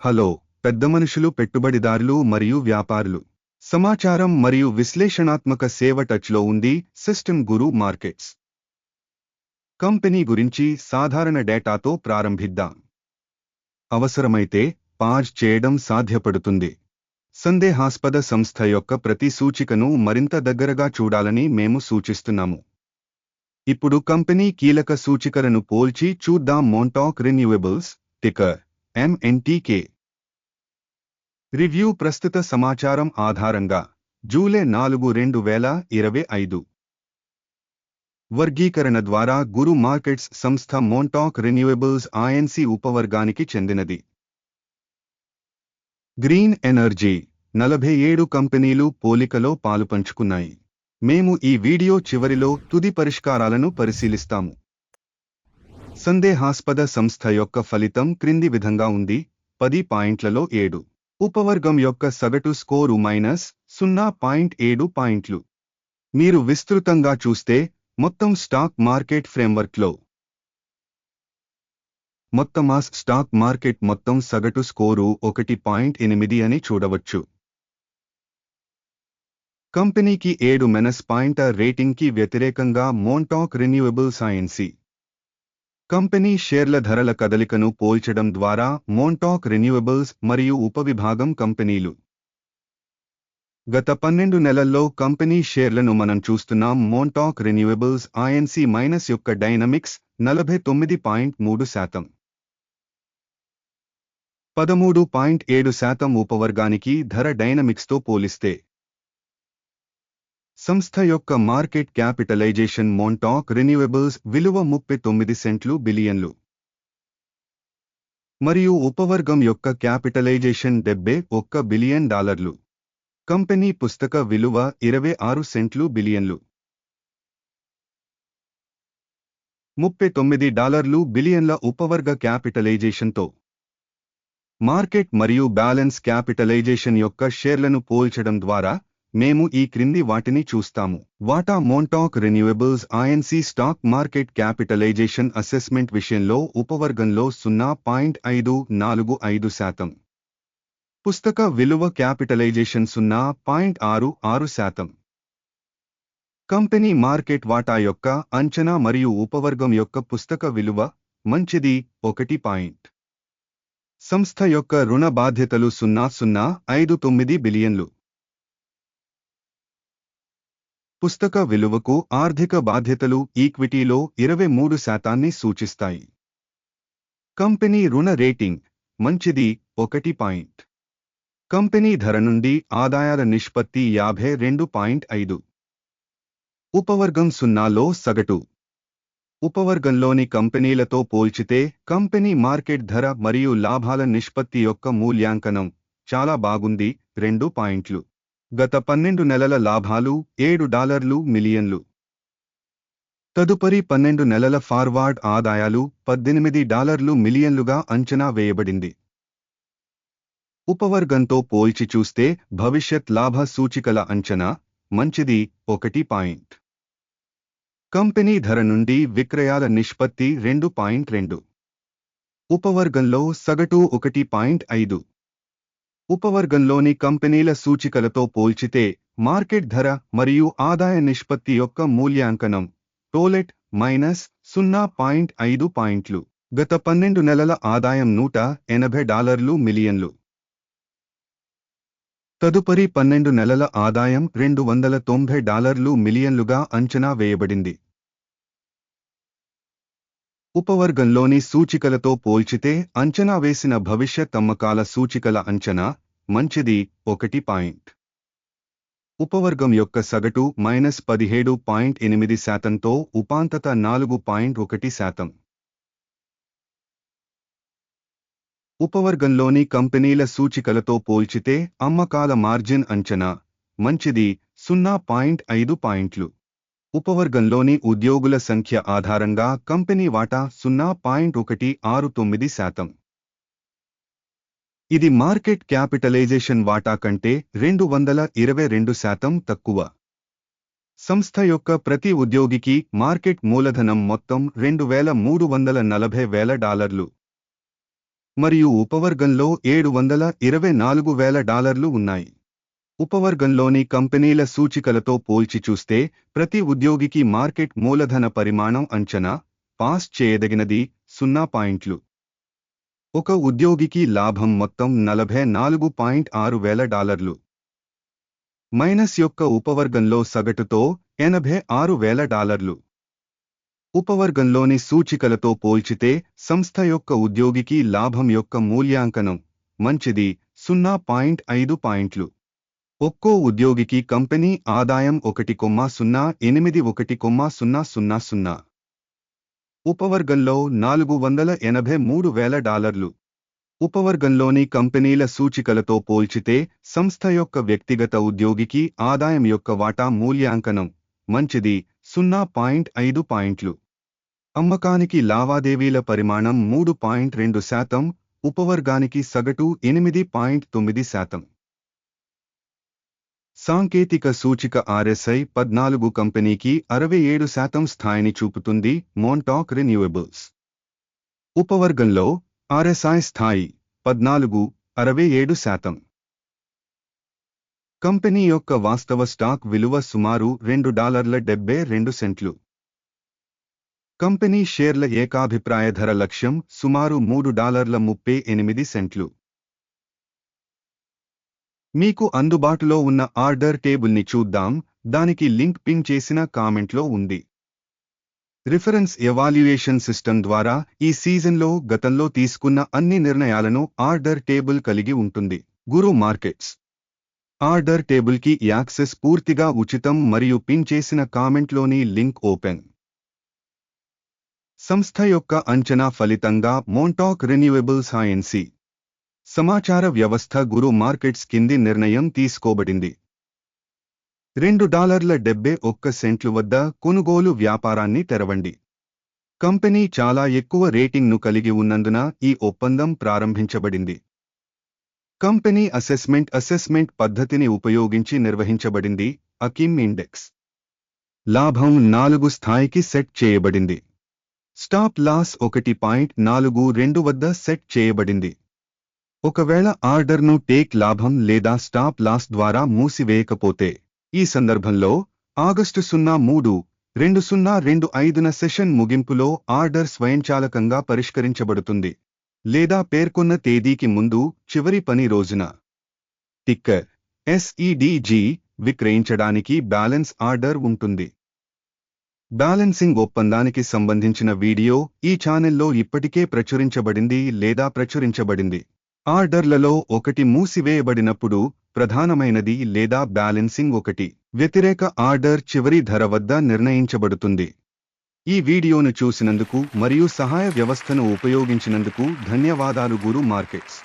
Hello పెద్ద మనుషులు పెట్టుబడిదారులు మరియు వ్యాపారులు. సమాచారం మరియు విశ్లేషణాత్మక సేవ టచ్లో ఉంది సిస్టమ్ గురు మార్కెట్స్. కంపెనీ గురించి సాధారణ డేటాతో ప్రారంభిద్దాం. అవసరమైతే పాజ్ చేయడం సాధ్యపడుతుంది. సందేహాస్పద సంస్థ యొక్క ప్రతి సూచికను మరింత దగ్గరగా చూడాలని మేము సూచిస్తున్నాము. ఇప్పుడు కంపెనీ కీలక సూచికలను పోల్చి చూద్దాం. Montauk renewables ticker MNTK review ప్రస్తుత సమాచారం ఆధారంగా జూలై నాలుగు రెండు వేల ఇరవై ఐదు. వర్గీకరణ ద్వారా గురు మార్కెట్స్ సంస్థ మోంటాక్ రెన్యూవబుల్స్ ఐఎన్సి ఉపవర్గానికి చెందినది. గ్రీన్ ఎనర్జీ నలభై ఏడు కంపెనీలు పోలికలో పాలుపంచుకున్నాయి. మేము ఈ వీడియో చివరిలో తుది పరిష్కారాలను పరిశీలిస్తాము. సందేహాస్పద సంస్థ యొక్క ఫలితం క్రింది విధంగా ఉంది. పది పాయింట్లలో ఏడు. ఉపవర్గం యొక్క సగటు స్కోరు మైనస్ సున్నా పాయింట్ ఏడు పాయింట్లు. మీరు విస్తృతంగా చూస్తే మొత్తం స్టాక్ మార్కెట్ ఫ్రేమ్వర్క్లో. మొత్తం ఆ స్టాక్ మార్కెట్ మొత్తం సగటు స్కోరు ఒకటి పాయింట్ ఎనిమిది అని చూడవచ్చు. కంపెనీకి ఏడు మెనస్ పాయింట్ రేటింగ్కి వ్యతిరేకంగా మోంటాక్ రెన్యూవబుల్స్ సైన్సీ. కంపెనీ షేర్ల ధరల కదలికను పోల్చడం ద్వారా మోంటాక్ రెన్యూవబుల్స్ మరియు ఉపవిభాగం కంపెనీలు. గత పన్నెండు నెలల్లో కంపెనీ షేర్లను మనం చూస్తున్నాం. మోంటాక్ రెన్యూవబుల్స్ ఐఎన్సి మైనస్ యొక్క డైనమిక్స్ నలభై తొమ్మిది పాయింట్ మూడు శాతం. పదమూడు పాయింట్ ఏడు శాతం ఉపవర్గానికి ధర డైనమిక్స్తో పోలిస్తే సంస్థ యొక్క మార్కెట్ క్యాపిటలైజేషన్ మోంటాక్ రెన్యూవబుల్స్ విలువ ముప్పై తొమ్మిది సెంట్లు బిలియన్లు. మరియు ఉపవర్గం యొక్క క్యాపిటలైజేషన్ డెబ్బై ఒక్క బిలియన్ డాలర్లు. కంపెనీ పుస్తక విలువ ఇరవై ఆరు సెంట్లు బిలియన్లు. ముప్పై తొమ్మిది డాలర్లు బిలియన్ల ఉపవర్గ క్యాపిటలైజేషన్తో. మార్కెట్ మరియు బ్యాలెన్స్ క్యాపిటలైజేషన్ యొక్క షేర్లను పోల్చడం ద్వారా మేము ఈ క్రింది వాటిని చూస్తాము. వాటా Montauk renewables INC stock market capitalization assessment విషయంలో ఉపవర్గంలో సున్నా పాయింట్ ఐదు నాలుగు ఐదు శాతం. పుస్తక విలువ క్యాపిటలైజేషన్ సున్నా పాయింట్ ఆరు ఆరు శాతం. కంపెనీ మార్కెట్ వాటా యొక్క అంచనా మరియు ఉపవర్గం యొక్క పుస్తక విలువ మంచిది ఒకటి పాయింట్. సంస్థ యొక్క రుణ బాధ్యతలు సున్నా సున్నా ఐదు తొమ్మిది బిలియన్లు. పుస్తక విలువకు ఆర్థిక బాధ్యతలు ఈక్విటీలో ఇరవై మూడు శాతాన్ని సూచిస్తాయి. కంపెనీ రుణ రేటింగ్ మంచిది ఒకటి పాయింట్. కంపెనీ ధర నుండి ఆదాయాల నిష్పత్తి యాభై రెండు పాయింట్ ఐదు. ఉపవర్గం సున్నాలో సగటు. ఉపవర్గంలోని కంపెనీలతో పోల్చితే కంపెనీ మార్కెట్ ధర మరియు లాభాల నిష్పత్తి యొక్క మూల్యాంకనం చాలా బాగుంది రెండు పాయింట్లు. గత పన్నెండు నెలల లాభాలు ఏడు డాలర్లు మిలియన్లు. తదుపరి పన్నెండు నెలల ఫార్వార్డ్ ఆదాయాలు పద్దెనిమిది డాలర్లు మిలియన్లుగా అంచనా వేయబడింది. ఉపవర్గంతో పోల్చి చూస్తే భవిష్యత్ లాభ సూచికల అంచనా మంచిది ఒకటి పాయింట్. కంపెనీ ధర నుండి విక్రయాల నిష్పత్తి రెండు పాయింట్ రెండు. ఉపవర్గంలో సగటు ఒకటి పాయింట్ ఐదు. ఉపవర్గంలోని కంపెనీల సూచికలతో పోల్చితే మార్కెట్ ధర మరియు ఆదాయ నిష్పత్తి యొక్క మూల్యాంకనం టోలెట్ మైనస్ సున్నా పాయింట్ ఐదు పాయింట్లు. గత పన్నెండు నెలల ఆదాయం నూట ఎనభై డాలర్లు మిలియన్లు. తదుపరి పన్నెండు నెలల ఆదాయం రెండు వందల తొంభై డాలర్లు మిలియన్లుగా అంచనా వేయబడింది. ఉపవర్గంలోని సూచికలతో పోల్చితే అంచనా వేసిన భవిష్యత్ అమ్మకాల సూచికల అంచనా మంచిది ఒకటి పాయింట్. ఉపవర్గం యొక్క సగటు మైనస్ పదిహేడు పాయింట్ ఎనిమిది శాతంతో ఉపాంతత నాలుగు పాయింట్ ఒకటి శాతం. ఉపవర్గంలోని కంపెనీల సూచికలతో పోల్చితే అమ్మకాల మార్జిన్ అంచనా మంచిది సున్నా పాయింట్ ఐదు పాయింట్లు. ఉపవర్గంలోని ఉద్యోగుల సంఖ్య ఆధారంగా కంపెనీ వాటా సున్నా పాయింట్ ఒకటి ఆరు తొమ్మిది శాతం. ఇది మార్కెట్ క్యాపిటలైజేషన్ వాటా కంటే రెండు వందల ఇరవై రెండు శాతం తక్కువ. సంస్థ యొక్క ప్రతి ఉద్యోగికి మార్కెట్ మూలధనం మొత్తం రెండు వేల మూడు వందల నలభై వేల డాలర్లు. మరియు ఉపవర్గంలో ఏడు వందల ఇరవై నాలుగు వేల డాలర్లు ఉన్నాయి. ఉపవర్గంలోని కంపెనీల సూచికలతో పోల్చి చూస్తే ప్రతి ఉద్యోగికి మార్కెట్ మూలధన పరిమాణం అంచనా పాస్ చేయదగినది సున్నా పాయింట్లు. ఒక ఉద్యోగికి లాభం మొత్తం నలభై నాలుగు పాయింట్ ఆరు వేల డాలర్లు. మైనస్ యొక్క ఉపవర్గంలో సగటుతో ఎనభై ఆరు వేల డాలర్లు. ఉపవర్గంలోని సూచికలతో పోల్చితే సంస్థ యొక్క ఉద్యోగికి లాభం యొక్క మూల్యాంకనం మంచిది సున్నా పాయింట్ ఐదు పాయింట్లు. ఒక్కో ఉద్యోగికి కంపెనీ ఆదాయం ఒకటి కొమ్మా సున్నా ఎనిమిది ఒకటి కొమ్మా సున్నా సున్నా సున్నా. ఉపవర్గంలో నాలుగు వందల ఎనభై మూడు వేల డాలర్లు. ఉపవర్గంలోని కంపెనీల సూచికలతో పోల్చితే సంస్థ యొక్క వ్యక్తిగత ఉద్యోగికి ఆదాయం యొక్క వాటా మూల్యాంకనం మంచిది సున్నా పాయింట్ ఐదు పాయింట్లు. అమ్మకానికి లావాదేవీల పరిమాణం మూడు పాయింట్ రెండు శాతం ఉపవర్గానికి సగటు ఎనిమిది పాయింట్ తొమ్మిది శాతం. సాంకేతిక సూచిక ఆర్ఎస్ఐ పద్నాలుగు కంపెనీకి అరవై ఏడు శాతం స్థాయిని చూపుతుంది మోంటాక్ రెన్యూవబుల్స్ ఉపవర్గంలో ఆర్ఎస్ఐ స్థాయి పద్నాలుగు అరవై ఏడు శాతం. కంపెనీ యొక్క వాస్తవ స్టాక్ విలువ సుమారు రెండు డాలర్ల డెబ్బై రెండు సెంట్లు. కంపెనీ షేర్ల ఏకాభిప్రాయ ధర లక్ష్యం సుమారు మూడు డాలర్ల ముప్పై ఎనిమిది సెంట్లు. మీకు అందుబాటులో ఉన్న ఆర్డర్ టేబుల్ని చూద్దాం దానికి లింక్ పిన్ చేసిన కామెంట్లో ఉంది. రిఫరెన్స్ ఎవాల్యుయేషన్ సిస్టమ్ ద్వారా ఈ సీజన్లో గతంలో తీసుకున్న అన్ని నిర్ణయాలను ఆర్డర్ టేబుల్ కలిగి ఉంటుంది. గురు మార్కెట్స్. ఆర్డర్ టేబుల్కి యాక్సెస్ పూర్తిగా ఉచితం మరియు పిన్ చేసిన కామెంట్లోని లింక్ ఓపెన్. సంస్థ యొక్క అంచనా ఫలితంగా మోంటాక్ రెన్యూవబుల్స్ ఐఎన్సి సమాచార వ్యవస్థ గురు మార్కెట్స్ కింది నిర్ణయం తీసుకోబడింది. రెండు డాలర్ల డెబ్బై ఒక్క సెంట్లు వద్ద కొనుగోలు వ్యాపారాన్ని తెరవండి. కంపెనీ చాలా ఎక్కువ రేటింగ్ను కలిగి ఉన్నందున ఈ ఒప్పందం ప్రారంభించబడింది. కంపెనీ అసెస్మెంట్ అసెస్మెంట్ పద్ధతిని ఉపయోగించి నిర్వహించబడింది అకిమ్ ఇండెక్స్. లాభం నాలుగు స్థాయికి సెట్ చేయబడింది. స్టాప్ లాస్ ఒకటి పాయింట్ నాలుగు రెండు వద్ద సెట్ చేయబడింది. ఒకవేళ ఆర్డర్ను టేక్ లాభం లేదా స్టాప్ లాస్ ద్వారా మూసివేయకపోతే ఈ సందర్భంలో ఆగస్టు సున్నా మూడు రెండు సున్నా రెండు ఐదున సెషన్ ముగింపులో ఆర్డర్ స్వయంచాలకంగా పరిష్కరించబడుతుంది లేదా పేర్కొన్న తేదీకి ముందు చివరి పని రోజున. టిక్కర్ ఎస్ఈడిజి విక్రయించడానికి బ్యాలెన్స్ ఆర్డర్ ఉంటుంది. బ్యాలెన్సింగ్ ఒప్పందానికి సంబంధించిన వీడియో ఈ ఛానెల్లో ఇప్పటికే ప్రచురించబడింది లేదా ప్రచురించబడింది. ఆర్డర్లలో ఒకటి మూసివేయబడినప్పుడు ప్రధానమైనది లేదా బ్యాలెన్సింగ్ ఒకటి. వ్యతిరేక ఆర్డర్ చివరి ధర వద్ద నిర్ణయించబడుతుంది. ఈ వీడియోను చూసినందుకు మరియు సహాయ వ్యవస్థను ఉపయోగించినందుకు ధన్యవాదాలు గురు మార్కెట్స్.